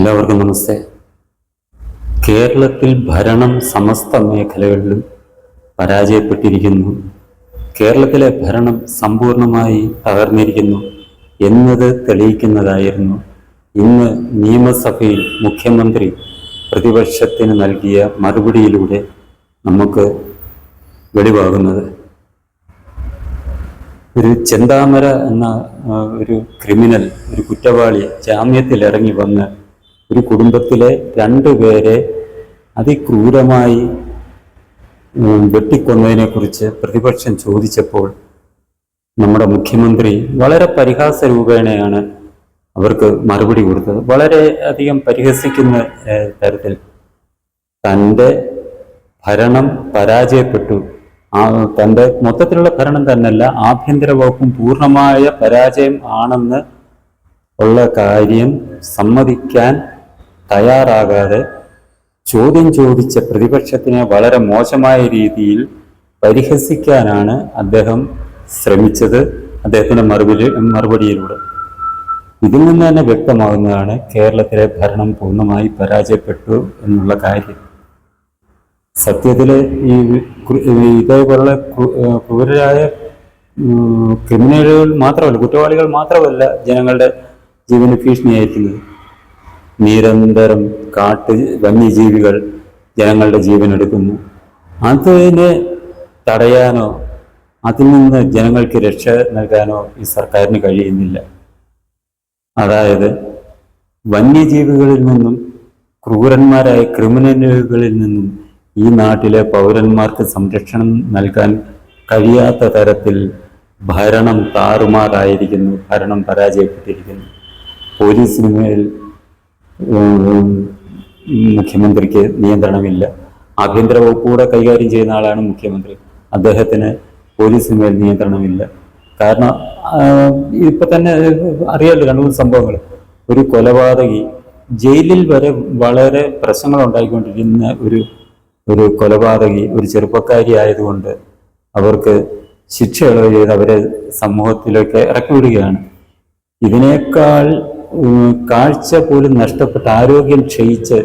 എല്ലാവർക്കും നമസ്തേ. കേരളത്തിൽ ഭരണം സമസ്ത മേഖലകളിലും പരാജയപ്പെട്ടിരിക്കുന്നു. കേരളത്തിലെ ഭരണം സമ്പൂർണമായി തകർന്നിരിക്കുന്നു എന്നത് തെളിയിക്കുന്നതായിരുന്നു. ഇന്ന് നിയമസഭയിൽ മുഖ്യമന്ത്രി പ്രതിപക്ഷത്തിന് നൽകിയ മറുപടിയിലൂടെ നമുക്ക് വെളിവാകുന്നത്. ഒരു ചെന്താമര എന്ന ഒരു ക്രിമിനൽ ഒരു കുറ്റവാളി ജാമ്യത്തിൽ ഇറങ്ങി വന്ന് ഒരു കുടുംബത്തിലെ രണ്ടു പേരെ അതിക്രൂരമായി ഉം, വെട്ടിക്കൊന്നതിനെ കുറിച്ച് പ്രതിപക്ഷം ചോദിച്ചപ്പോൾ നമ്മുടെ മുഖ്യമന്ത്രി വളരെ പരിഹാസ രൂപേണയാണ് അവർക്ക് മറുപടി കൊടുത്തത്. വളരെ അധികം പരിഹസിക്കുന്ന തരത്തിൽ തന്റെ ഭരണം പരാജയപ്പെട്ടു. ആ തന്റെ മൊത്തത്തിലുള്ള ഭരണം തന്നെയല്ല ആഭ്യന്തര വകുപ്പും പൂർണമായ പരാജയം ആണെന്ന് ഉള്ള കാര്യം സമ്മതിക്കാൻ തയ്യാറാകാതെ ചോദ്യം ചോദിച്ച പ്രതിപക്ഷത്തിനെ വളരെ മോശമായ രീതിയിൽ പരിഹസിക്കാനാണ് അദ്ദേഹം ശ്രമിച്ചത് അദ്ദേഹത്തിന്റെ മറുപടി മറുപടിയിലൂടെ. ഇതിൽ നിന്ന് തന്നെ വ്യക്തമാകുന്നതാണ് കേരളത്തിലെ ഭരണം പൂർണമായി പരാജയപ്പെട്ടു എന്നുള്ള കാര്യം. സത്യത്തിൽ ഈ ഇതേപോലുള്ള ക്രൂരരായ ക്രിമിനലുകൾ മാത്രമല്ല കുറ്റവാളികൾ മാത്രമല്ല ജനങ്ങളുടെ ജീവന് ഭീഷണിയായിരിക്കുന്നത്. നിരന്തരം കാട്ട് വന്യജീവികൾ ജനങ്ങളുടെ ജീവൻ എടുക്കുന്നു അതിനെ തടയാനോ അതിൽ നിന്ന് ജനങ്ങൾക്ക് രക്ഷ നൽകാനോ ഈ സർക്കാരിന് കഴിയുന്നില്ല. അതായത് വന്യജീവികളിൽ നിന്നും ക്രൂരന്മാരായ ക്രിമിനലുകളിൽ നിന്നും ഈ നാട്ടിലെ പൗരന്മാർക്ക് സംരക്ഷണം നൽകാൻ കഴിയാത്ത തരത്തിൽ ഭരണം താറുമാറായിരിക്കുന്നു ഭരണം പരാജയപ്പെട്ടിരിക്കുന്നു. പോലീസിന് മേൽ മുഖ്യമന്ത്രിക്ക് നിയന്ത്രണമില്ല. ആഭ്യന്തര വകുപ്പ് കൂടെ കൈകാര്യം ചെയ്യുന്ന ആളാണ് മുഖ്യമന്ത്രി. അദ്ദേഹത്തിന് പോലീസിന് മേൽ നിയന്ത്രണമില്ല. കാരണം ഇപ്പൊ തന്നെ അറിയാലോ രണ്ടു സംഭവങ്ങൾ. ഒരു കൊലപാതകി ജയിലിൽ വരെ വളരെ പ്രശ്നങ്ങൾ ഉണ്ടായിക്കൊണ്ടിരിക്കുന്ന ഒരു ഒരു കൊലപാതകി ഒരു ചെറുപ്പക്കാരി ആയതുകൊണ്ട് അവർക്ക് ശിക്ഷ ഇളവ് ചെയ്ത് അവരെ സമൂഹത്തിലേക്ക് ഇറക്കി വിടുകയാണ്. ഇതിനേക്കാൾ കാഴ്ച പോലും നഷ്ടപ്പെട്ട് ആരോഗ്യം ക്ഷയിച്ച്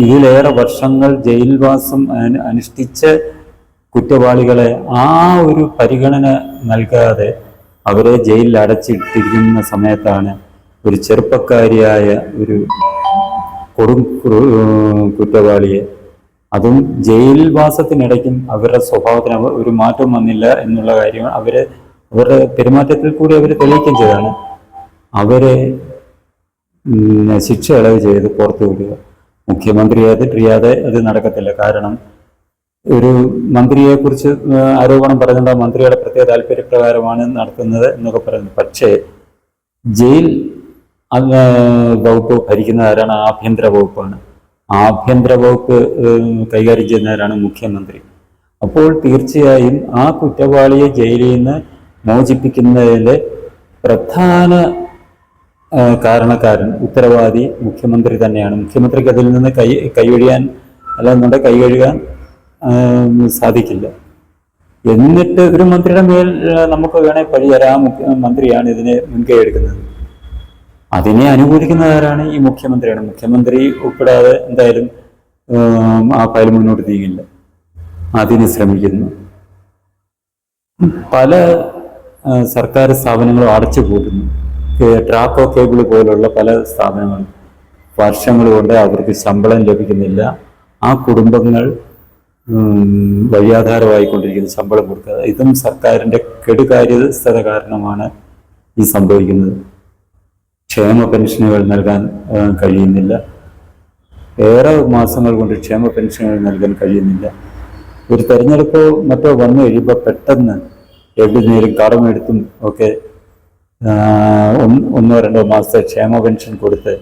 ഇതിലേറെ വർഷങ്ങൾ ജയിൽവാസം അനു- അനുഷ്ഠിച്ച കുറ്റവാളികളെ ആ ഒരു പരിഗണന നൽകാതെ അവരെ ജയിലിൽ അടച്ചിട്ടിരിക്കുന്ന സമയത്താണ് ഒരു ചെറുപ്പക്കാരിയായ ഒരു കൊടും കുറ്റവാളിയെ. അതും ജയിൽവാസത്തിനിടയ്ക്കും അവരുടെ സ്വഭാവത്തിന് ഒരു മാറ്റം വന്നില്ല എന്നുള്ള കാര്യം അവരെ അവരുടെ പെരുമാറ്റത്തിൽ കൂടി അവർ തെളിയിക്കുകയും ചെയ്താണ് അവരെ ശിക്ഷ ഇളവ് ചെയ്ത് പുറത്തു വിടുക. മുഖ്യമന്ത്രി അത് ചെയ്യാതെ അത് നടക്കത്തില്ല. കാരണം ഒരു മന്ത്രിയെ കുറിച്ച് ആരോപണം പറഞ്ഞാൽ മന്ത്രിയുടെ പ്രത്യേക താല്പര്യപ്രകാരമാണ് നടത്തുന്നത് എന്നൊക്കെ പറയുന്നത് പക്ഷേ ജയിൽ വകുപ്പ് ഭരിക്കുന്ന ആരാണ്? ആഭ്യന്തര വകുപ്പാണ്. ആഭ്യന്തര വകുപ്പ് കൈകാര്യം ചെയ്യുന്നവരാണ് മുഖ്യമന്ത്രി. അപ്പോൾ തീർച്ചയായും ആ കുറ്റവാളിയെ ജയിലിൽ നിന്ന് മോചിപ്പിക്കുന്നതിന്റെ പ്രധാന കാരണക്കാരൻ ഉത്തരവാദി മുഖ്യമന്ത്രി തന്നെയാണ്. മുഖ്യമന്ത്രിക്ക് അതിൽ നിന്ന് കൈ കൈയൊഴിയാൻ അല്ലാതെ കൈ കഴുകാൻ സാധിക്കില്ല. എന്നിട്ട് ഒരു മന്ത്രിയുടെ മേൽ നമുക്ക് വേണേൽ പഴിയരാ മന്ത്രിയാണ് ഇതിനെ മുൻകൈ എടുക്കുന്നത്. അതിനെ അനുകൂലിക്കുന്നതാരാണ് ഈ മുഖ്യമന്ത്രിയാണ്. മുഖ്യമന്ത്രി ഉൾപ്പെടാതെ എന്തായാലും ആ ഫയൽ മുന്നോട്ട് നീങ്ങില്ല. അതിന് ശ്രമിക്കുന്നു. പല സർക്കാർ സ്ഥാപനങ്ങളും അടച്ചു പൂട്ടുന്നു കേ- ട്രാക്കോ കേബിൾ പോലുള്ള പല സ്ഥാപനങ്ങളും വർഷങ്ങൾ കൊണ്ട് അവർക്ക് ശമ്പളം ലഭിക്കുന്നില്ല. ആ കുടുംബങ്ങൾ വഴിയാധാരമായിക്കൊണ്ടിരിക്കുന്ന ശമ്പളം കൊടുക്കാതെ ഇതും സർക്കാരിന്റെ കെടുകാര്യസ്ഥത കാരണമാണ് ഈ സംഭവിക്കുന്നത്. ക്ഷേമ പെൻഷനുകൾ നൽകാൻ കഴിയുന്നില്ല. ഏറെ മാസങ്ങൾ കൊണ്ട് ക്ഷേമ പെൻഷനുകൾ നൽകാൻ കഴിയുന്നില്ല. ഒരു തെരഞ്ഞെടുപ്പോ മറ്റോ വന്നു കഴിയുമ്പോൾ പെട്ടെന്ന് എവിടെ നേരും കടമെടുത്തും ഒക്കെ ഒന്ന് രണ്ടോ മാസത്തെ ക്ഷേമ പെൻഷൻ കൊടുത്ത്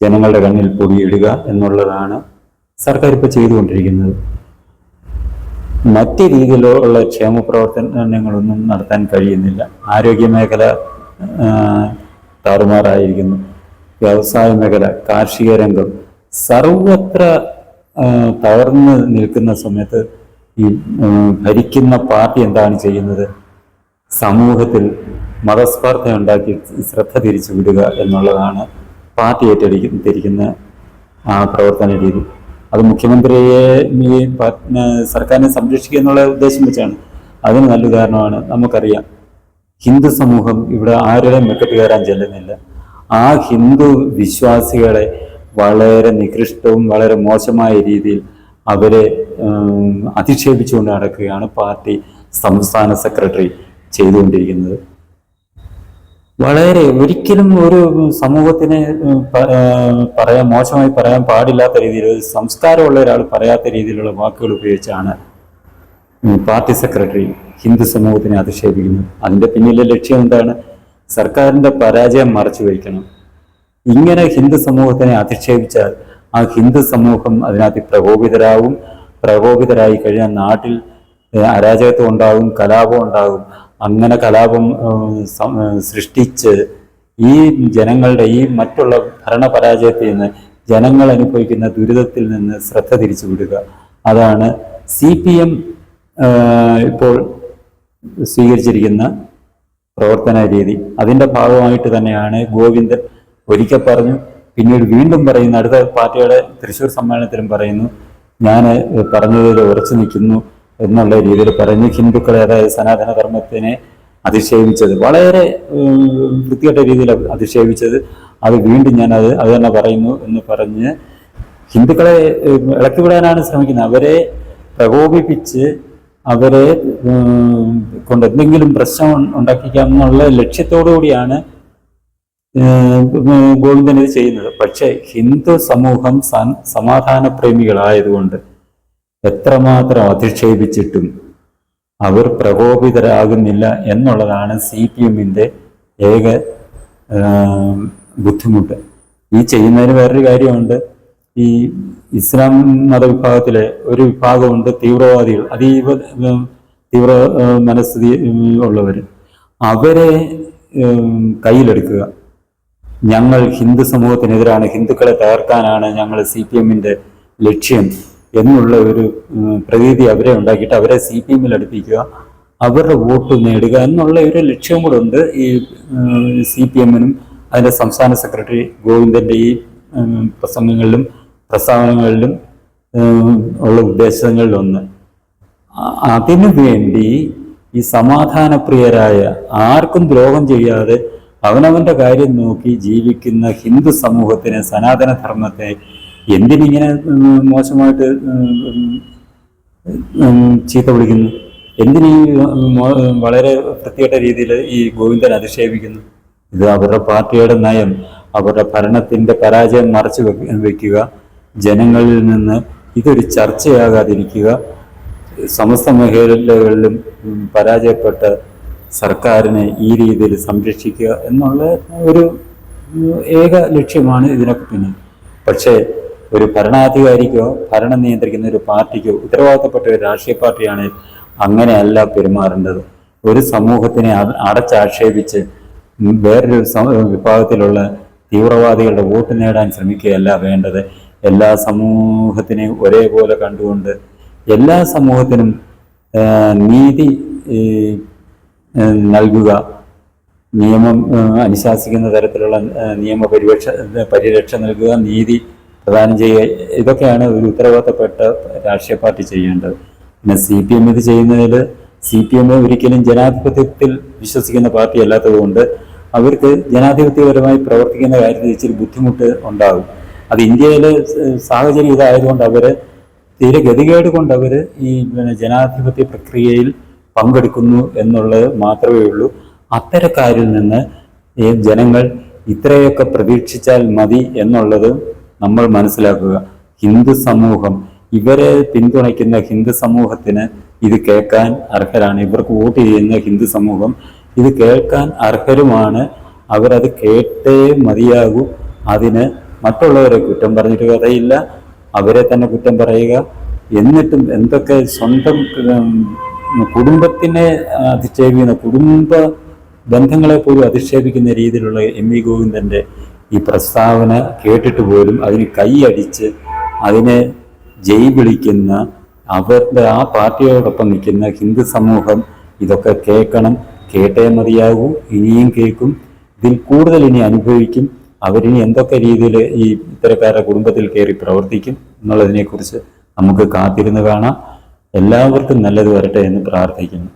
ജനങ്ങളുടെ കണ്ണിൽ പൊടിയിടുക എന്നുള്ളതാണ് സർക്കാർ ഇപ്പോൾ ചെയ്തുകൊണ്ടിരിക്കുന്നത്. മറ്റ് രീതിയിലുള്ള ക്ഷേമ പ്രവർത്തനങ്ങളൊന്നും നടത്താൻ കഴിയുന്നില്ല. ആരോഗ്യ മേഖല താറുമാറായിരിക്കുന്നു. വ്യവസായ മേഖല കാർഷിക രംഗം സർവത്ര തകർന്ന് നിൽക്കുന്ന സമയത്ത് ഈ ഭരിക്കുന്ന പാർട്ടി എന്താണ് ചെയ്യുന്നത്? സമൂഹത്തിൽ മതസ്പർദ്ധ ഉണ്ടാക്കി ശ്രദ്ധ തിരിച്ചു വിടുക എന്നുള്ളതാണ് പാർട്ടി ഏറ്റെടുക്കുന്ന ആ പ്രവർത്തന രീതി. അത് മുഖ്യമന്ത്രിയെ സർക്കാരിനെ സംരക്ഷിക്കുക എന്നുള്ള ഉദ്ദേശം വെച്ചാണ്. അതിന് നല്ല ഉദാഹരണമാണ് നമുക്കറിയാം. ഹിന്ദു സമൂഹം ഇവിടെ ആരുടെയും മെക്കെട്ട് കയറാൻ ചെല്ലുന്നില്ല. ആ ഹിന്ദു വിശ്വാസികളെ വളരെ നികൃഷ്ടവും വളരെ മോശമായ രീതിയിൽ അവരെ അധിക്ഷേപിച്ചുകൊണ്ട് നടക്കുകയാണ് പാർട്ടി സംസ്ഥാന സെക്രട്ടറി ചെയ്തുകൊണ്ടിരിക്കുന്നത്. വളരെ ഒരിക്കലും ഒരു സമൂഹത്തിന് പറയാൻ മോശമായി പറയാൻ പാടില്ലാത്ത രീതിയിൽ ഒരു സംസ്കാരമുള്ള ഒരാൾ പറയാത്ത രീതിയിലുള്ള വാക്കുകൾ ഉപയോഗിച്ചാണ് പാർട്ടി സെക്രട്ടറി ഹിന്ദു സമൂഹത്തിനെ അധിക്ഷേപിക്കുന്നത്. അതിന്റെ പിന്നിലെ ലക്ഷ്യം എന്താണ്? സർക്കാരിന്റെ പരാജയം മറച്ചു വയ്ക്കണം. ഇങ്ങനെ ഹിന്ദു സമൂഹത്തിനെ അധിക്ഷേപിച്ചാൽ ആ ഹിന്ദു സമൂഹം അതിനകത്ത് പ്രകോപിതരാകും പ്രകോപിതരായി കഴിഞ്ഞാൽ നാട്ടിൽ അരാജകത്വം ഉണ്ടാകും കലാപം ഉണ്ടാകും. അങ്ങനെ കലാപം സൃഷ്ടിച്ച് ഈ ജനങ്ങളുടെ ഈ മറ്റുള്ള ഭരണപരാജയത്തിൽ നിന്ന് ജനങ്ങൾ അനുഭവിക്കുന്ന ദുരിതത്തിൽ നിന്ന് ശ്രദ്ധ തിരിച്ചുവിടുക. അതാണ് സി പി എം ഇപ്പോൾ സ്വീകരിച്ചിരിക്കുന്ന പ്രവർത്തന രീതി. അതിന്റെ ഭാഗമായിട്ട് തന്നെയാണ് ഗോവിന്ദൻ ഒരിക്കൽ പറഞ്ഞു പിന്നീട് വീണ്ടും പറയുന്നു അടുത്ത പാർട്ടിയുടെ തൃശ്ശൂർ സമ്മേളനത്തിലും പറയുന്നു ഞാൻ പറഞ്ഞതിൽ ഉറച്ചു നിൽക്കുന്നു. എന്നുള്ള രീതിയിൽ പറഞ്ഞ് ഹിന്ദുക്കളെ അതായത് സനാതന ധർമ്മത്തിനെ അധിക്ഷേപിച്ചത്. വളരെ വൃത്തികെട്ട രീതിയിൽ അധിക്ഷേപിച്ചത്. അത് വീണ്ടും ഞാൻ അത് അത് തന്നെ പറയുന്നു എന്ന് പറഞ്ഞ് ഹിന്ദുക്കളെ ഇളക്കിവിടാനാണ് ശ്രമിക്കുന്നത്. അവരെ പ്രകോപിപ്പിച്ച് അവരെ കൊണ്ട് എന്തെങ്കിലും പ്രശ്നം ഉണ്ടാക്കിക്കാം എന്നുള്ള ലക്ഷ്യത്തോടു കൂടിയാണ് ഗോവിന്ദൻ ഇത് ചെയ്യുന്നത്. പക്ഷേ ഹിന്ദു സമൂഹം സമാധാന പ്രേമികളായതുകൊണ്ട് എത്രമാത്രം അധിക്ഷേപിച്ചിട്ടും അവർ പ്രകോപിതരാകുന്നില്ല എന്നുള്ളതാണ് സി പി എമ്മിന്റെ ഏക ബുദ്ധിമുട്ട്. ഈ ചെയ്യുന്നതിന് വേറൊരു കാര്യമുണ്ട്. ഈ ഇസ്ലാം മതവിഭാഗത്തിലെ ഒരു വിഭാഗമുണ്ട് തീവ്രവാദികൾ. അതീവ തീവ്ര മനസ്ഥിതി ഉള്ളവർ. അവരെ കയ്യിലെടുക്കുക. ഞങ്ങൾ ഹിന്ദു സമൂഹത്തിനെതിരാണ് ഹിന്ദുക്കളെ തകർക്കാനാണ് ഞങ്ങൾ സി പി എമ്മിന്റെ ലക്ഷ്യം. എന്നുള്ള ഒരു പ്രതീതി അവരെ ഉണ്ടാക്കിയിട്ട് അവരെ സി പി എമ്മിൽ അടുപ്പിക്കുക അവരുടെ വോട്ട് നേടുക എന്നുള്ള ഒരു ലക്ഷ്യവും കൂടെ ഉണ്ട്. ഈ സി പി എമ്മിനും അതിന്റെ സംസ്ഥാന സെക്രട്ടറി ഗോവിന്ദന്റെ ഈ പ്രസംഗങ്ങളിലും പ്രസ്താവനകളിലും ഉള്ള ഉദ്ദേശങ്ങളിലൊന്ന് അതിനു വേണ്ടി ഈ സമാധാനപ്രിയരായ ആർക്കും ദ്രോഹം ചെയ്യാതെ അവനവന്റെ കാര്യം നോക്കി ജീവിക്കുന്ന ഹിന്ദു സമൂഹത്തിന് സനാതന ധർമ്മത്തെ എന്തിനിങ്ങനെ മോശമായിട്ട് ചീത്ത വിളിക്കുന്നു? എന്തിനീ വളരെ വൃത്തികെട്ട രീതിയിൽ ഈ ഗോവിന്ദൻ അധിക്ഷേപിക്കുന്നു? ഇത് അവരുടെ പാർട്ടിയുടെ നയം. അവരുടെ ഭരണത്തിന്റെ പരാജയം മറച്ചു വയ്ക്കുക ജനങ്ങളിൽ നിന്ന് ഇതൊരു ചർച്ചയാകാതിരിക്കുക. സമസ്ത മേഖലകളിലും പരാജയപ്പെട്ട സർക്കാരിനെ ഈ രീതിയിൽ സംരക്ഷിക്കുക എന്നുള്ള ഒരു ഏക ലക്ഷ്യമാണ് ഇതിനൊക്കെ പിന്നെ പക്ഷേ ഒരു ഭരണാധികാരിക്കോ ഭരണം നിയന്ത്രിക്കുന്ന ഒരു പാർട്ടിക്കോ ഉത്തരവാദിത്തപ്പെട്ട ഒരു രാഷ്ട്രീയ പാർട്ടിയാണ് അങ്ങനെയല്ല പെരുമാറേണ്ടത്. ഒരു സമൂഹത്തിനെ അടച്ചാക്ഷേപിച്ച് വേറൊരു വിഭാഗത്തിലുള്ള തീവ്രവാദികളുടെ വോട്ട് നേടാൻ ശ്രമിക്കുകയല്ല വേണ്ടത്. എല്ലാ സമൂഹത്തിനെയും ഒരേപോലെ കണ്ടുകൊണ്ട് എല്ലാ സമൂഹത്തിനും നീതി നൽകുക. നിയമം അനുശാസിക്കുന്ന തരത്തിലുള്ള നിയമപരിരക്ഷ നിയമ പരിരക്ഷ പരിരക്ഷ നൽകുക. നീതി പ്രദാനം ചെയ്യുക ഇതൊക്കെയാണ് ഒരു ഉത്തരവാദിത്തപ്പെട്ട രാഷ്ട്രീയ പാർട്ടി ചെയ്യേണ്ടത്. പിന്നെ സി പി എം ഇത് ചെയ്യുന്നതിൽ സി പി എം ഒരിക്കലും ജനാധിപത്യത്തിൽ വിശ്വസിക്കുന്ന പാർട്ടി അല്ലാത്തതുകൊണ്ട് അവർക്ക് ജനാധിപത്യപരമായി പ്രവർത്തിക്കുന്ന കാര്യത്തിൽ ഇച്ചിരി ബുദ്ധിമുട്ട് ഉണ്ടാകും. അത് ഇന്ത്യയിലെ സാഹചര്യം ഇതായതുകൊണ്ട് അവർ തീരെ ഗതികേട് കൊണ്ട് അവർ ഈ പിന്നെ ജനാധിപത്യ പ്രക്രിയയിൽ പങ്കെടുക്കുന്നു എന്നുള്ളത് മാത്രമേ ഉള്ളൂ. അത്തരക്കാരിൽ നിന്ന് ജനങ്ങൾ ഇത്രയൊക്കെ പ്രതീക്ഷിച്ചാൽ മതി എന്നുള്ളത് നമ്മൾ മനസ്സിലാക്കുക. ഹിന്ദു സമൂഹം ഇവരെ പിന്തുണയ്ക്കുന്ന ഹിന്ദു സമൂഹത്തിന് ഇത് കേൾക്കാൻ അർഹരാണ്. ഇവർക്ക് വോട്ട് ചെയ്യുന്ന ഹിന്ദു സമൂഹം ഇത് കേൾക്കാൻ അർഹരുമാണ്. അവരത് കേട്ടേ മതിയാകൂ. അതിന് മറ്റുള്ളവരെ കുറ്റം പറഞ്ഞിട്ട് കഥയില്ല. അവരെ തന്നെ കുറ്റം പറയുക. എന്നിട്ടും എന്തൊക്കെ സ്വന്തം കുടുംബത്തിനെ അധിക്ഷേപിക്കുന്ന കുടുംബ ബന്ധങ്ങളെ പോലും അധിക്ഷേപിക്കുന്ന രീതിയിലുള്ള എം വി ഗോവിന്ദന്റെ ഈ പ്രസ്താവന കേട്ടിട്ട് പോലും അതിന് കൈയടിച്ച് അതിനെ ജയ് വിളിക്കുന്ന അവരുടെ ആ പാർട്ടിയോടൊപ്പം നിൽക്കുന്ന ഹിന്ദു സമൂഹം ഇതൊക്കെ കേൾക്കണം. കേട്ടേ മതിയാകൂ. ഇനിയും കേൾക്കും. ഇതിൽ കൂടുതൽ ഇനി അനുഭവിക്കും. അവരിനി എന്തൊക്കെ രീതിയിൽ ഈ ഇത്തരക്കാരുടെ കുടുംബത്തിൽ കയറി പ്രവർത്തിക്കും എന്നുള്ളതിനെക്കുറിച്ച് നമുക്ക് കാത്തിരുന്ന് കാണാം. എല്ലാവർക്കും നല്ലത് വരട്ടെ എന്ന് പ്രാർത്ഥിക്കുന്നു.